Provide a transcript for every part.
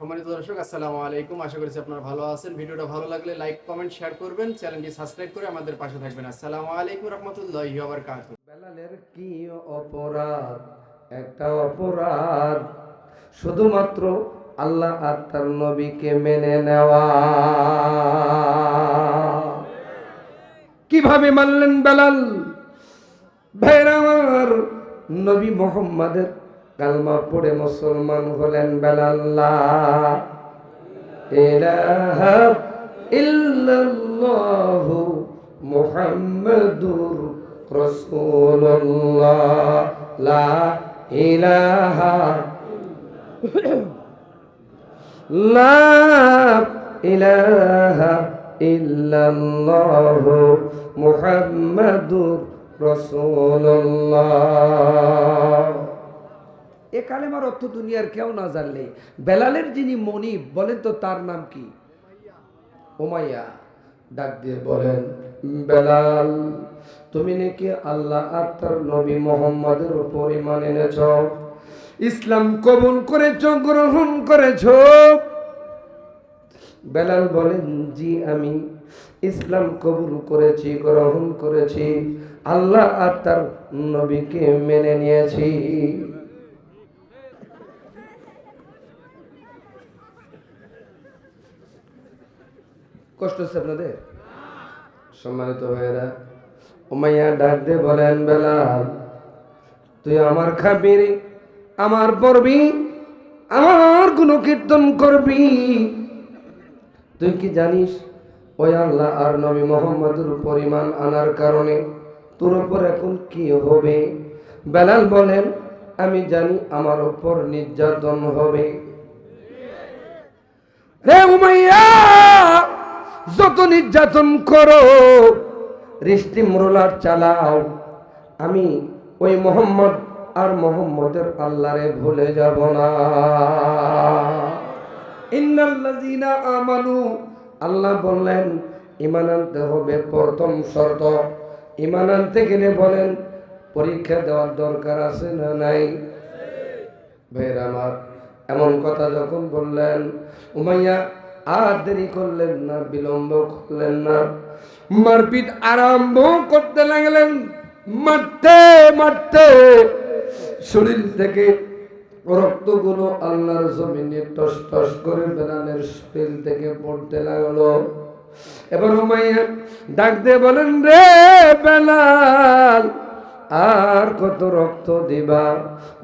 সম্মানিত দর্শক, আসসালামু আলাইকুম। আশা করছি আপনারা ভালো আছেন। ভিডিওটা ভালো লাগলে লাইক, কমেন্ট, শেয়ার করবেন। চ্যানেলটি সাবস্ক্রাইব করে আমাদের পাশে থাকবেন। আসসালামু আলাইকুম রহমতুল্লাহি ওয়া বারাকাতুহু বেলালের কি অপরাধ? একটা অপরাধ। শুধুমাত্র আল্লাহ আর তার নবীকে মেনে নেওয়া। কীভাবে মানলেন বেলাল? ভাইরা আমার নবী মোহাম্মদের কালমা পড়ে মুসলমান হলেন বেলাল্লাহ। ইলাহা ইল্লাল্লাহু মুহাম্মাদুর রাসূলুল্লাহ। লা ইলাহা লা ইলাহা ইল্লাল্লাহু মুহাম্মাদুর রাসূলুল্লাহ। এ কালেমার অর্থ দুনিয়ার কেউ না জানলে। বেলালের যিনি মনিব বলেন তো তার নাম কি? ওমাইয়া ডাক দিয়ে বলেন, বেলাল, তুমি নাকি আল্লাহ আর তার নবী মোহাম্মদের উপর ইমান এনেছ? ইসলাম কবুল করেছ, গ্রহণ করেছ? বেলাল বলেন, জি আমি। ইসলাম কবুল করেছি, গ্রহণ করেছি। আল্লাহ আর তার নবীকে মেনে নিয়েছি। কষ্ট হচ্ছে আপনাদের? সম্মানিত ভাইয়েরা, উমাইয়া ডাক দিয়ে বলেন, বেলাল, তুই আমার খাবি আমার পড়বি আমার গুণ কীর্তন করবি। তুই কি জানিস, ওই আল্লাহ আর নবী মোহাম্মদের পরিমাণ আনার কারণে তোর উপর এখন কি হবে? বেলাল বলেন, আমি জানি আমার উপর নির্যাতন হবে। রে উমাইয়া! যত নির্যাতন করো রিস্টি মুরলার চালাও। আমি ওই মোহাম্মদ আর মোহাম্মদের আল্লাহরে ভুলে যাব না। ইন্নাল্লাযীনা আমানু, আল্লাহ বললেন, ইমান আনতে হবে প্রথম শর্ত। ইমান আনতে গেলে বলেন, পরীক্ষা দেওয়ার দরকার আছে না নাই? ভাইয়ের আমার, এমন কথা যখন বললেন, উমাইয়া আর দেরি করলেন না, বিলম্ব করলেন না। মারপিট আরম্ভ করতে লাগলেন। মারতে মারতে। শরীর থেকে রক্তগুলো আল্লাহর জমিনে টস টস করে বেলালের শরীর থেকে পড়তে লাগল। এবার উমাইয়া ডাক দিয়ে বলেন, রে বেলাল, আর কত রক্ত দিবা?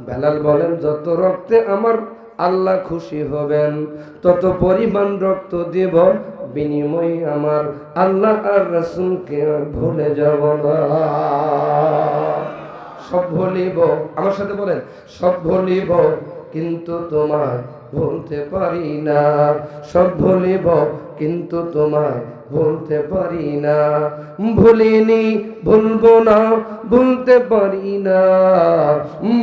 বেলাল বলেন, যত রক্তে আমার আল্লাহ খুশি হবেন। তত পরিমাণ রক্ত দিব, বিনিময়ে আমার আল্লাহ আর রসুলকে ভুলে যাব না। সব ভুলিব, আমার সাথে বলেন, সব ভুলিব, কিন্তু তোমায় ভুলতে পারি না। সব ভুলিব, কিন্তু তোমায় ভুলতে পারি না। ভুলিনি, ভুলবো না, ভুলতে পারি না।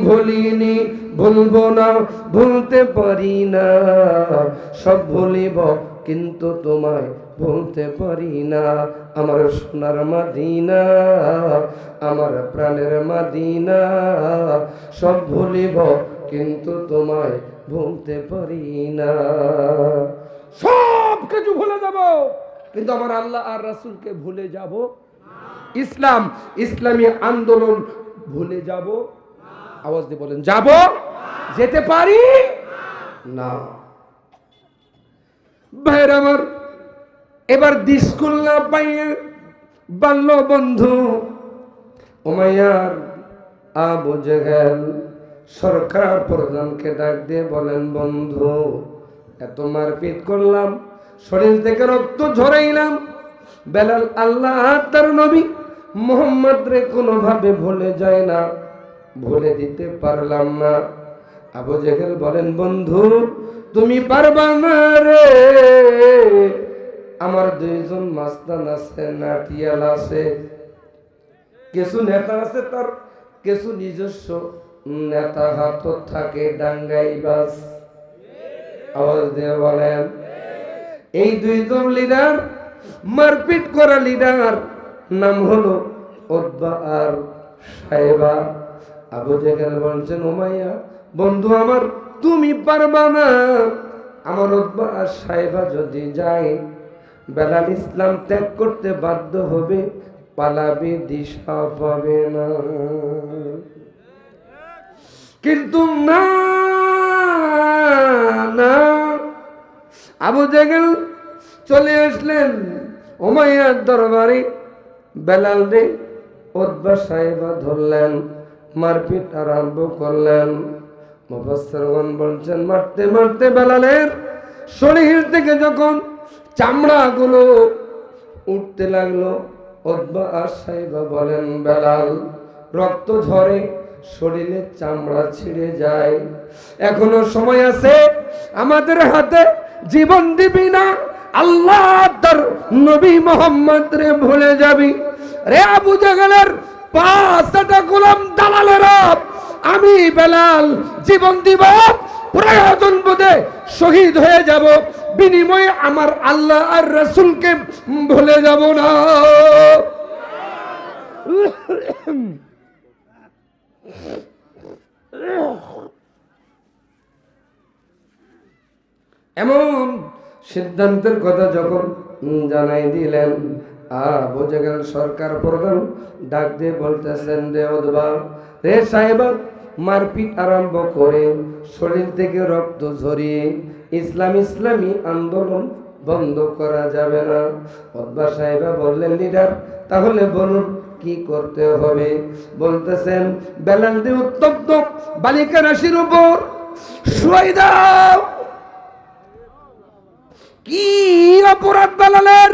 ভুলিনি, ভুলবো না, ভুলতে পারি না। সব ভুলিব, কিন্তু তোমায় ভুলতে পারি না। আমার সোনার মাদিনা, আমার প্রাণের মাদিনা। সব ভুলিব, কিন্তু তোমায় ভুলতে পারি না। সব কিছু ভুলে যাব। কিন্তু আমার আল্লাহ আর রাসূলকে ভুলে যাব। ইসলাম, ইসলামী আন্দোলন ভুলে যাব। আওয়াজ দিয়ে বলেন, যাব? যেতে পারি? না। ভাইয়ের আমার, এবার দিসকুল না পাইয়ে বাল্য বন্ধু ওমাইয়ার আবু জেহেল সরকার প্রধানকে ডাক দিয়ে বলেন, বন্ধু, এত মারপিট করলাম শরীর থেকে রক্ত ঝরাইলাম। বেলাল আল্লাহ তার নবী মোহাম্মদ রে কোনোভাবে ভুলে যায় না, ভুলে দিতে পারলাম না। আবু জেহেল বলেন, বন্ধু, তুমি পারবা না রে। আমার দুইজন মাস্তান আছে, নাটিয়াল আছে। কিছু নেতা আছে তার, কিছু নিজস্ব নেতা হাত থাকে ডাঙ্গাই বাস আওয়াজ দিয়ে বলেন এই দুইজন লিডার মারপিট করা লিডার নাম হলো ওদ্বা আর সাহেবা। আবু জেহেল বলছেন উমাইয়া বন্ধু আমার, তুমি পারবা না। আমার উদ্বা আর সাহেবা যদি যায়, বেলাল ইসলাম ত্যাগ করতে বাধ্য হবে, পালাবে দিশা পাবে না। কিন্তু না না আবু জেগেল চলে আসলেন ওমাইয়ার দরবারে। বেলাল রে ওদবা সাহেবা ধরলেন, মারপিট আরম্ভ করলেন। মুফাসসিরগণ বলছেন, মারতে মারতে বেলালের শরীর থেকে যখন চামড়াগুলো উঠতে লাগল ওদবা আর সাহেবা বলেন, বেলাল, রক্ত ঝরে, শরীরে চামড়া ছিঁড়ে যায়। এখনও সময় আছে আমাদের হাতে জীবন দিবি না আল্লাহ তার নবী মোহাম্মদ রে ভুলে যাবি রে আবু জাগালের পাঁচটা গোলাম দালালেরা আমি বেলাল জীবন দিব প্রয়োজন বোধে শহীদ হয়ে যাব বিনিময়ে আমার আল্লাহ আর রসুলকে ভুলে যাব না এমন সিদ্ধান্তের কথা যখন জানাই দিলেন আবু জাগাল সরকার প্রধান ডাক দিয়ে বলতেছেন রে সাহেবা, মারপিট আরম্ভ করে শরীর থেকে রক্ত ঝরিয়ে ইসলাম ইসলামী আন্দোলন বন্ধ করা যাবে না। ওদবা সাহেবা বললেন, লিডার, তাহলে বলুন কি করতে হবে? বলতেছেন, বেলাল দিয়ে উত্তপ্ত, বালিকা রাশির উপর শুয়াই দাও। কি অপরাধ বেলালের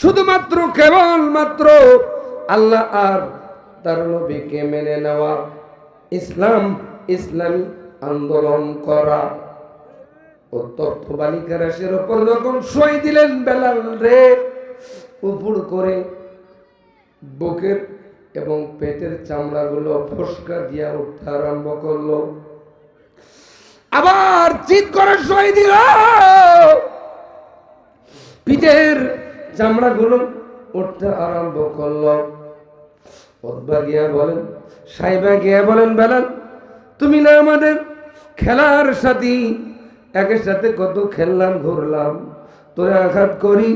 শুধুমাত্র কেবল মাত্র আল্লাহ আর তার নবীকে মেনে নেওয়া, ইসলাম, ইসলামী আন্দোলন করা। উত্তপ্ত বালিকা রাশির উপর যখন সই দিলেন বেলাল রে, উপর করে বুকের এবং পেটের চামড়াগুলো ফসকা দিয়া উঠতে আরম্ভ করল। আবার চিৎ করে সই দিল। পিঠের চামড়া চামড়াগুলো উঠতে আরম্ভ করল। গিয়া বলেন সাইবা গিয়া বলেন, বেলাল, তুমি না আমাদের খেলার সাথী একের সাথে কত খেললাম, ঘুরলাম, তোরে আঘাত করি।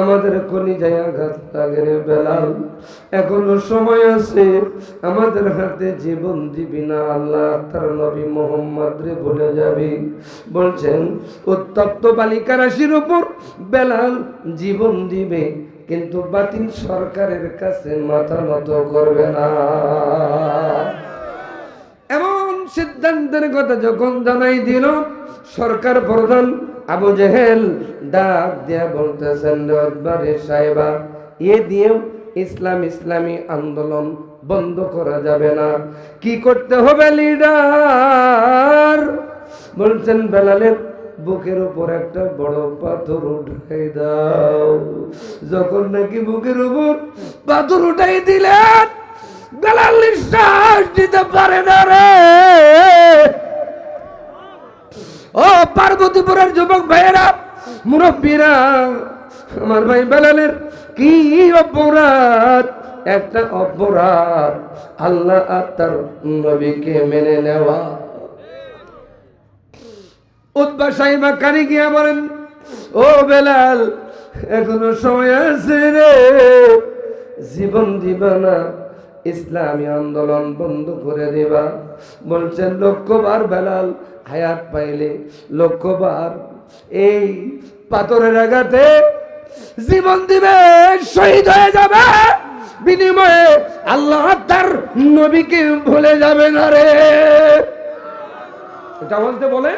আমাদের কলিজায় আঘাত লাগে রে বেলাল। এখনও সময় আছে, আমাদের হাতে জীবন দিবি না আল্লাহ, তার নবী মোহাম্মদ রে ভুলে যাবি। বলছেন, উত্তপ্ত বালিকা রাশির উপর বেলাল জীবন দিবে, কিন্তু বাতিল সরকারের কাছে মাথা নত করবে না। সিদ্ধান্তের কথা যখন জানাই দিল, সরকার প্রধান আবু জেহেল ডাক দিয়া বলতেছেন সাহেবা, এ দিয়েও ইসলাম ইসলামী আন্দোলন বন্ধ করা যাবে না। কি করতে হবে, লিডার? বলছেন, বেলালের বুকের উপর একটা বড় পাথর উঠাই দাও। যখন নাকি বুকের উপর পাথর উঠাই দিলেন বেলাল নিঃশ্বাস দিতে পারে না রে। ও পার্বতীপুরের যুবক ভাইয়েরা, মুরব্বীরা, আমার ভাই বেলালের কি অপরাধ? একটা অপরাধ, আল্লাহ আর তার নবীকে মেনে নেওয়া। উৎবা সাহিমা কানে গিয়া বলেন, ও বেলাল, এখনও সময় আছে রে। জীবন দিবা না। ইসলামী আন্দোলন বন্ধ করে দেবা। বলছেন, লক্ষ্যবার বেলাল, হায়াত পাইলে লক্ষ্যবার। এই পাথরের আঘাতে জীবন দিবে, শহীদ হয়ে যাবে। বিনিময়ে আল্লাহ তার নবীকে ভুলে যাবে না রে। এটা বলতে বলে?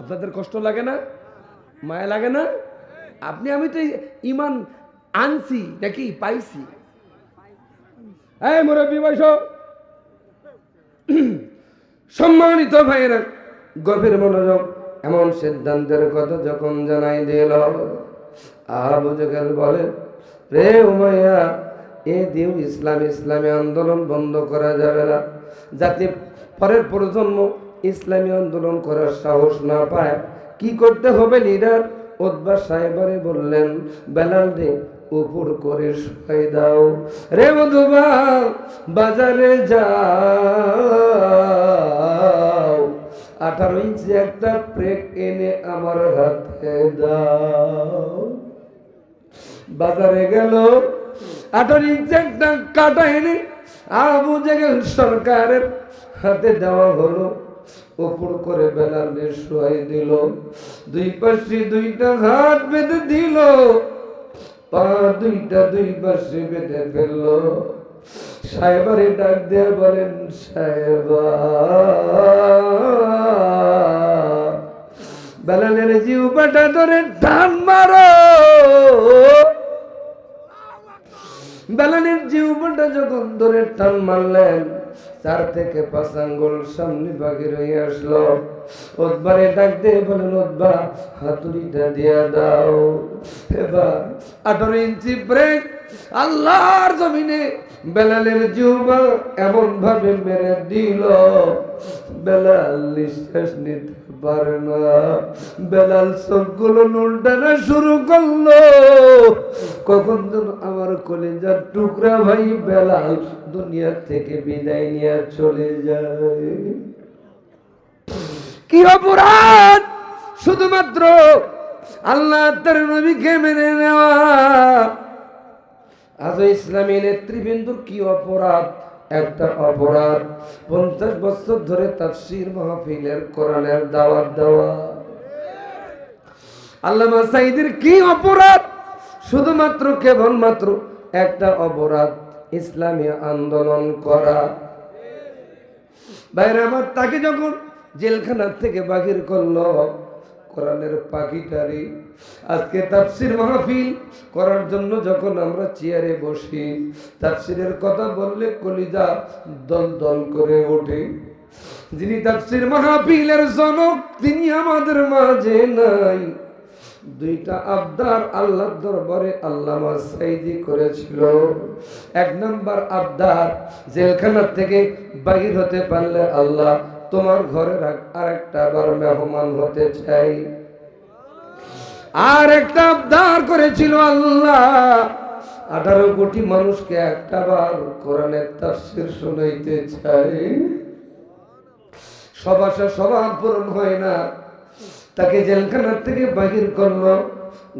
আপনাদের কষ্ট লাগে না? মায়া লাগে না? আপনি, আমি তো ইমান আনছি, নাকি পাইছি? এই মুরব্বী বয়স সম্মানিত ভাইরা গভীর মনোযোগ, এমন সিদ্ধান্তের কথা যখন জানাই দিল বলে, রে উমাইয়া, এ দিও ইসলাম, ইসলামী আন্দোলন বন্ধ করা যাবে না। যাতে পরের প্রজন্ম ইসলামী আন্দোলন করার সাহস না পায়। কি করতে হবে? লিডার ওদবা সাহেবারে বললেন, বেলাল রে উপর করে শুকাই দাও। রে মধুবা বাজারে যাও। আঠারো ইঞ্চি একটা ব্রেক এনে আমার হাতে দাও। বাজারে গেল। আঠারো ইঞ্চি একটা কাটা এনে আবু জেগেল সরকারের হাতে দেওয়া হলো। উপর করে বেলালে শোয়াই দিল। দুই পাশে দুইটা হাত বেঁধে দিল। পা দুইটা দুই পাশে বেঁধে ফেলল। সাহেবারে ডাক দেয়া বলেন, সাহেবা জিউ বাটা ধরে টান মারো। বেলালের জিউ বাটা যখন ধরে টান মারলেন, চার থেকে পাঁচ আঙ্গুল সামনে বাগের হয়ে আসলো। ওদবারে ডাক দিয়ে বলেন ওদবা হাতুড়িটা দিয়া দাও। এবার আঠারো ইঞ্চি ব্রেক আল্লাহর জমিনে বেলালের জিউবা এমন ভাবে মেরে দিল। বেলাল নিঃশ্বাস নিতে পারে না। বেলাল চোখগুলো নুলটানা শুরু করল। কখন যেন আমার কলেজার টুকরা ভাই বেলাল দুনিয়া থেকে বিদায় নিয়ে চলে যায়। কি অপরাধ শুধুমাত্র আল্লাহ তার নবীকে মেনে নেওয়া। আজ ইসলামী নেতৃবৃন্দুর কি অপরাধ? একটা অপরাধ। পঞ্চাশ বছর ধরে তাফসির মাহফিলের, কোরআনের দাওয়াত দেওয়া। আল্লামা সাইদের কি অপরাধ? শুধুমাত্র কেবলমাত্র একটা অপরাধ, ইসলামী আন্দোলন করা। বাইরে আমার তাকে যখন জেলখানার থেকে বাহির করল। কোরআনের পাখিটারি আজকে তাফসির মাহফিল করার জন্য যখন আমরা চেয়ারে বসি, তাফসিরের কথা বললে কলিজা দল দল করে ওঠে। যিনি তাফসির মাহফিলের জনক, তিনি আমাদের মাঝে নাই। দুইটা আবদার আল্লাহর দরবারে আল্লামা সাইদি করেছিল। এক নাম্বার আবদার জেলখানা থেকে বাহির হতে পারলে আল্লাহ তোমার ঘরে আরেকটা বার মেহমান হতে চাই। আর একটা আবদার করেছিল আল্লাহ। আঠারো কোটি মানুষকে একটা বার কোরআনের তাফসির শোনাইতে চাই। সব আশা সবার পূরণ হয় না। তাকে জেলখানার থেকে বাহির করল।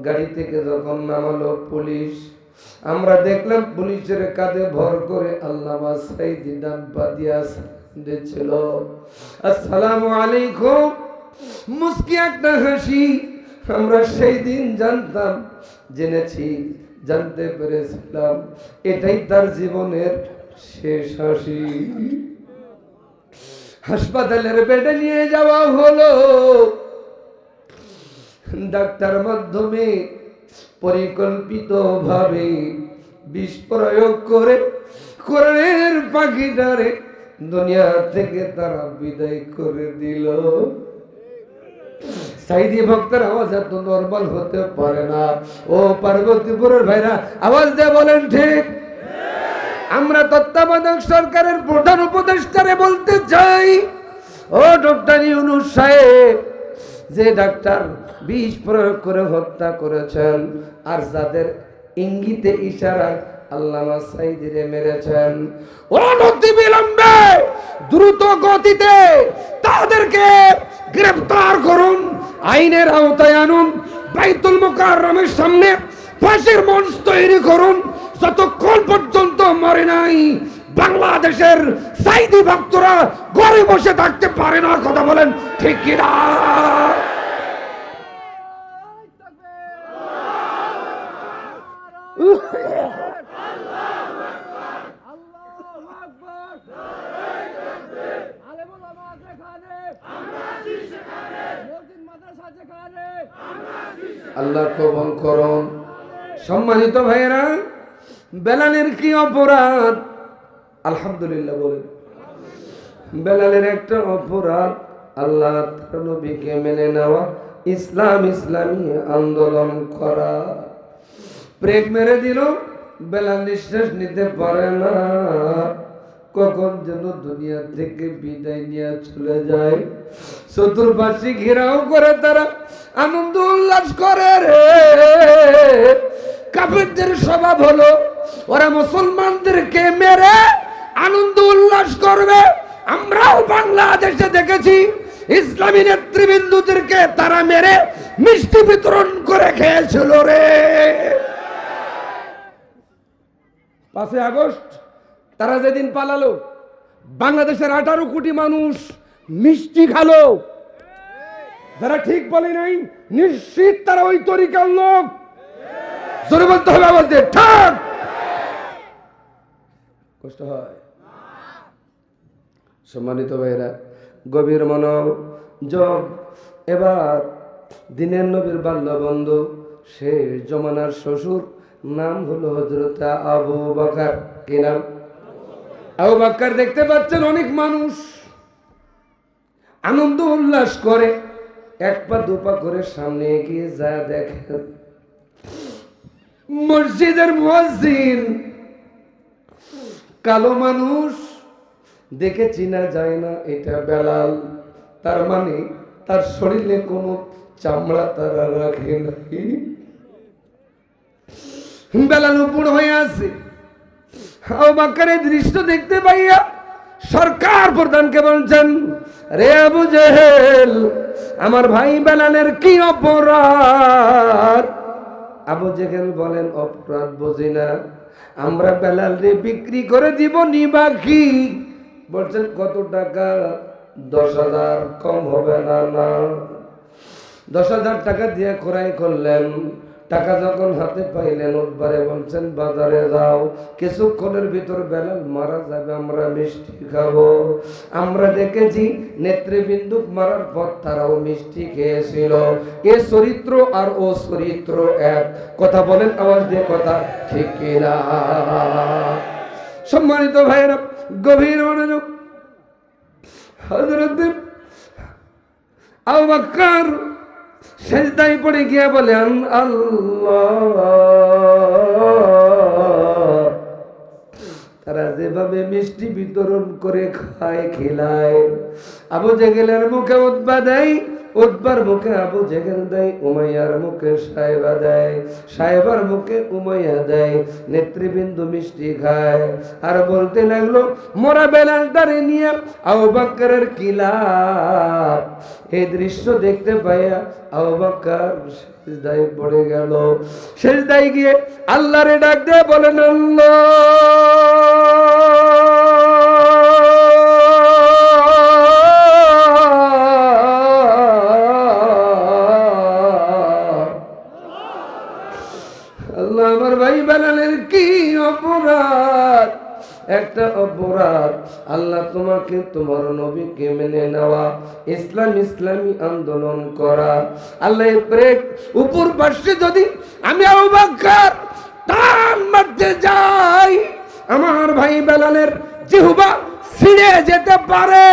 গাড়ি থেকে যখন নামালো পুলিশ, আমরা দেখলাম পুলিশের কাঁধে ভর করে আল্লাহ সাইদি দিয়া দিচ্ছিল আসসালামু আলাইকুম। মুস্কি একটা হাসি। আমরা সেই দিন জানতাম, জেনেছি, জানতে পেরেছিলাম, এটাই তার জীবনের শেষ হাসি। হাসপাতালের বেডে নিয়ে যাওয়া হলো। ডাক্তার মাধ্যমে পরিকল্পিত ভাবে বিষ প্রয়োগ করে কোরআনের পাখিটারে দুনিয়া থেকে তারা বিদায় করে দিল। সাইদি ভক্তের আওয়াজ এত নর্মাল হতে পারে না। ও পার্বতীপুরের ভাইরা, আওয়াজ দিয়ে বলেন ঠিক? আমরা তত্ত্বাবধায়ক সরকারের প্রধান উপদেষ্টারে বলতে চাই, ও ডক্টর ইউনুস সাহেব, যে ডাক্তার বিষ প্রয়োগ করে হত্যা করেছেন, আর যাদের ইঙ্গিতে ইশারায় আল্লামা সাইদিরে মেরেছেন। দ্রুত গতিতে তাদেরকে গ্রেফতার করুন, আইনের আওতায় আনুন, বাইতুল সামনে ফাঁসির মঞ্চ তৈরি করুন। যতক্ষণ পর্যন্ত মরে নাই বাংলাদেশের সাইদি ভক্তরা ঘরে বসে থাকতে পারে না, কথা বলেন ঠিক কিনা? আল্লাহ কবল করুন। সম্মানিত ভাইয়েরা, বেলালের কি অপরাধ? আলহামদুলিল্লাহ বলেন। বেলালের একটা অপরাধ, আল্লাহ নবীকে মেনে নেওয়া, ইসলাম ইসলামী আন্দোলন করা। ব্রেক মেরে দিল, বেলাল নিঃশ্বাস নিতে পারে না। কখন যেন দুনিয়া থেকে বিদায় নিয়ে চলে যায়। চতুর্পাশে ঘেরাও করে তারা আনন্দ উল্লাস করে রে। কাফেরদের স্বভাব হলো, ওরা মুসলমানদেরকে মেরে আনন্দ উল্লাস করবে। আমরাও বাংলাদেশে দেখেছি, ইসলামী নেতৃবৃন্দুদেরকে তারা মেরে মিষ্টি বিতরণ করে খেয়েছিল রে। পাঁচই আগস্ট তারা যেদিন পালালো, বাংলাদেশের আঠারো কোটি মানুষ মিষ্টি খালো। যারা ঠিক বলে নাই, নিশ্চিত তারা ওই তরিকার লোক। জোরে বলতে হবে আমাদের ঠিক। কষ্ট হয়। সম্মানিত ভাইরা গভীর মনব যোগ এবার দিনের নবীর বাল্য বন্ধু শেষ জমানার শ্বশুর, নাম হলো হজরত আবু বাকার। কি নাম? আবু বাক্কার দেখতে পাচ্ছেন অনেক মানুষ। আনন্দ উল্লাস করে, এক পা দুপা করে সামনে এগিয়ে যা দেখেন। মসজিদের মসজিদ কালো মানুষ, দেখে চিনা যায় না, এটা বেলাল। তার মানে তার শরীরে কোনো চামড়া তারা রাখে নাই। বেলাল উপর হয়ে আছে। এই দৃশ্য দেখতে পাইয়া সরকার প্রধানকে বলছেন, রে আবু জেহেল, আমার ভাই বেলালের কি অপরাধ? আবু জেহেল বলেন, অপরাধ বুঝি না। আমরা বেলাল রে বিক্রি করে দিব নিবা কি বলছেন, কত টাকা? দশ হাজার কম হবে না না। দশ হাজার টাকা দিয়ে ক্রয় করলেন। টাকা যখন হাতে পাইলেন উঠবারে বলছেন, বাজারে যাও, কিছুক্ষণের ভিতর বেলাল মারা যাবে, আমরা মিষ্টি খাব। আমরা দেখেছি নেতৃবৃন্দুক মারার পর তারাও মিষ্টি খেয়েছিল। এ চরিত্র আর ও চরিত্র এক। কথা বলেন আওয়াজ দিয়ে কথা ঠিক কিনা? সম্মানিত ভাইয়েরা, গভীর মনোযোগ। হজরত আবু সেজদায় পড়ে গিয়া বলেন, আল্লাহ। তারা যেভাবে মিষ্টি বিতরণ করে খায়, খেলায়। আবু জেগেলের মুখে উদ্বা দেয় উদ্বার মুখে আবু জেগেল দেয়, উমাইয়ার মুখে সাহেবা দেয়, সাহেবার মুখে উমাইয়া দেয়, নেতৃবৃন্দ মিষ্টি খায়। আর বলতে লাগল, মোরা বেলাল দাঁড়িয়ে নিয়ে আবু বাক্কারের কিলাপ এই দৃশ্য দেখতে পাইয়া আবু বাক্কার শেষদায় পড়ে গেল। শেষদায় গিয়ে আল্লাহরে ডাক দিয়ে বলেন, আল্লাহ! অপরাধ। একটা অপরাধ। আল্লাহ তোমাকে, তোমার নবীকে মেনে নেওয়া। ইসলাম, ইসলামী আন্দোলন করা। আল্লাহ ব্রেক উপর যদি আমি টান মারতে যাই, আমার ভাই বেলালের জিহুবা ছিঁড়ে যেতে পারে।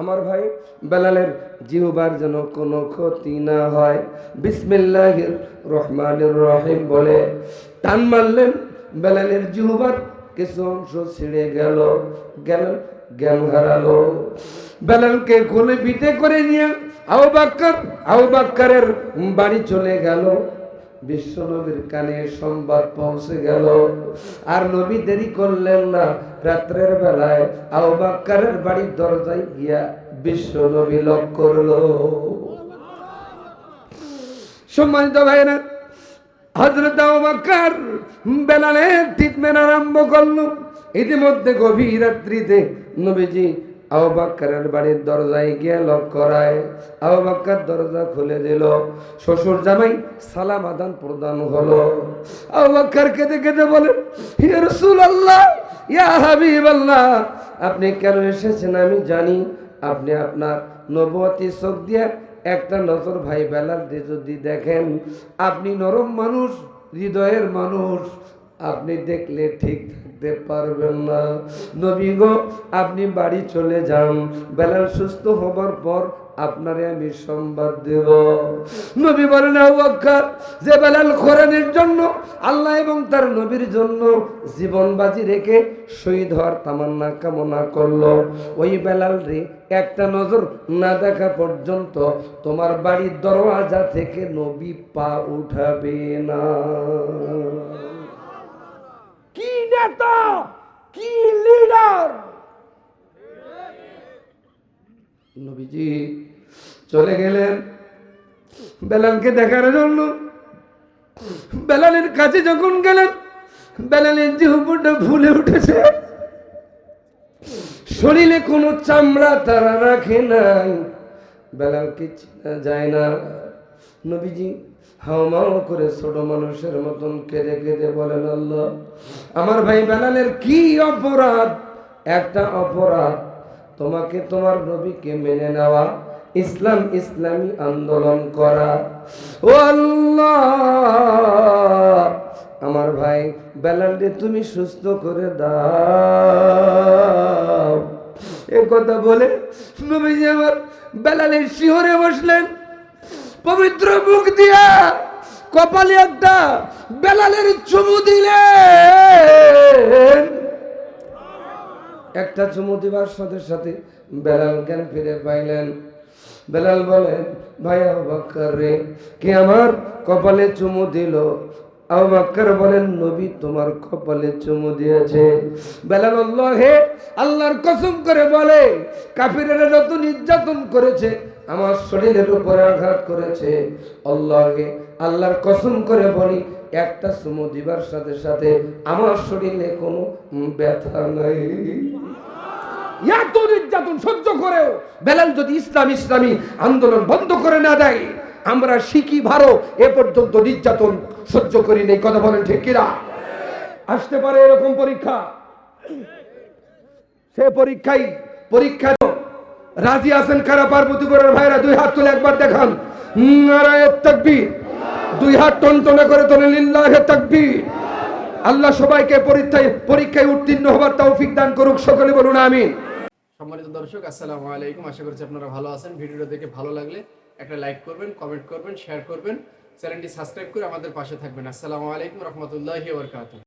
আমার ভাই বেলালের জিহুবার যেন কোনো ক্ষতি না হয়। বিসমিল্লাহির রহমানির রহিম বলে টান মারলেন বেলালের জিহবার, কিছু অংশ ছিঁড়ে গেল গেল জ্ঞান হারালো। বেলালকে কোলে পিঠে করে নিয়ে আউ বাক্কার আউ বাক্কারের বাড়ি চলে গেল। বিশ্ব নবীর কানে সংবাদ পৌঁছে গেল। আর নবী দেরি করলেন না রাত্রের বেলায় আউ বাক্কারের বাড়ির দরজায় গিয়া বিশ্ব নবী লক করল। সম্মানিত ভাইরা হজরত আবাক্কার বেলালে ট্রিটমেন্ট আরম্ভ করল। ইতিমধ্যে গভীর রাত্রিতে নবীজি আবাক্কারের বাড়ির দরজায় গিয়ে লক করায়। আবাক্কার দরজা খুলে দিল। শ্বশুর জামাই সালাম আদান প্রদান হলো। আবাক্কার কেঁদে কেঁদে বলে, হে রসুল আল্লাহ ইয়া হাবিব আল্লাহ আপনি কেন এসেছেন আমি জানি। আপনি আপনার নবতী চোখ দিয়ে একটা নজর ভাই বেলার দিয়ে যদি দেখেন, আপনি নরম মানুষ, হৃদয়ের মানুষ, আপনি দেখলে ঠিক থাকতে পারবেন না। নবী গো, আপনি বাড়ি চলে যান। বেলাল সুস্থ হবার পর আপনারে আমি সংবাদ দেব। নবী বলেন যে বেলাল কোরআনের জন্য আল্লাহ এবং তার নবীর জন্য জীবন বাজি রেখে শহীদ হওয়ার তামান্না কামনা করল। ওই বেলাল রে একটা নজর না দেখা পর্যন্ত তোমার বাড়ির দরওয়াজা থেকে নবী পা উঠাবে না। কি নেতা? কি লিডার নবীজি চলে গেলেন। বেলালকে দেখার জন্য। বেলালের কাছে যখন গেলেন, বেলালের যে উপরটা ফুলে উঠেছে। শরীরে কোনো চামড়া তারা রাখে নাই। বেলালকে চেনা যায় না। নবীজি হাওমাও করে ছোট মানুষের মতন কেঁদে কেঁদে বলেন, আল্লাহ, আমার ভাই বেলালের কি অপরাধ? একটা অপরাধ তোমাকে তোমার নবীকে মেনে নেওয়া ইসলাম ইসলামী আন্দোলন করা। ও আল্লাহ, আমার ভাই বেলালকে তুমি সুস্থ করে দাও। এ কথা বলে নবীজি আমার বেলালের শিহরে বসলেন। পবিত্র মুখ দিয়া কপালে একটা বেলালের চুমু দিলেন। একটা চুমু দিবার সাথে সাথে বেলাল জ্ঞান ফিরে পাইলেন। বেলাল বলেন ভাই আবাক্কর রে, কে আমার কপালে চুমু দিল? আবাক্কর বলেন, নবী তোমার কপালে চুমু দিয়েছে। বেলাল হে আল্লাহর কসম করে বলে, কাফিরেরা যত নির্যাতন করেছে, আমার শরীরের উপরে আঘাত করেছে। আল্লাহকে আল্লাহর কসম করে বলি, একটা চুমু দিবার সাথে সাথে আমার শরীরে কোনো ব্যথা নাই। নির্যাতন সহ্য করেও বেলাল যদি ইসলাম ইসলামী আন্দোলন বন্ধ করে না দেয়, আমরা শিখি ভারো, এ পর্যন্ত নির্যাতন সহ্য করি নেই। কথা বলেন ঠিক কিনা? আসতে পারে এরকম পরীক্ষা? সে পরীক্ষাই পরীক্ষা রাজি আছেন কারা? পার্বতীপুরের ভাইরা, দুই হাত তুলে একবার দেখান। দুই হাত টনটনে করে তোলেন, লিল্লাহে আল্লাহ সবাইকে পরীক্ষায় পরীক্ষায় উত্তীর্ণ হবার তৌফিক দান করুক, সকলে বলুন, আমিন। সম্মানিত দর্শক, আসসালামু আলাইকুম। আশা করছি আপনারা ভালো আছেন। ভিডিওটা দেখে ভালো লাগলে একটা লাইক করবেন কমেন্ট করবেন শেয়ার করবেন। চ্যানেলটি সাবস্ক্রাইব করে আমাদের পাশে থাকবেন। আসসালামু আলাইকুম রহমতুল্লাহি ওবরকাতুহ